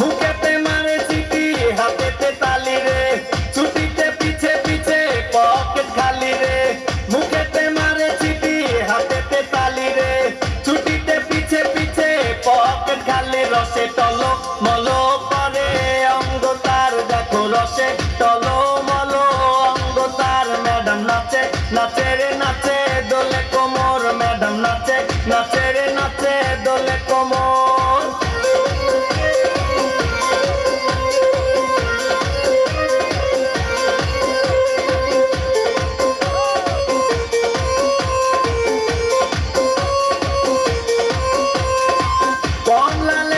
মুখেতে মারে চিঠি, হাতেতে তালি রে। ছুটিতে পিছে পিছে পকেট খালি রে। মুখেতে মারে চিঠি, হাতেতে তালি রে। ছুটিতে পিছে পিছে পকেট খালি, রসে Bon la la.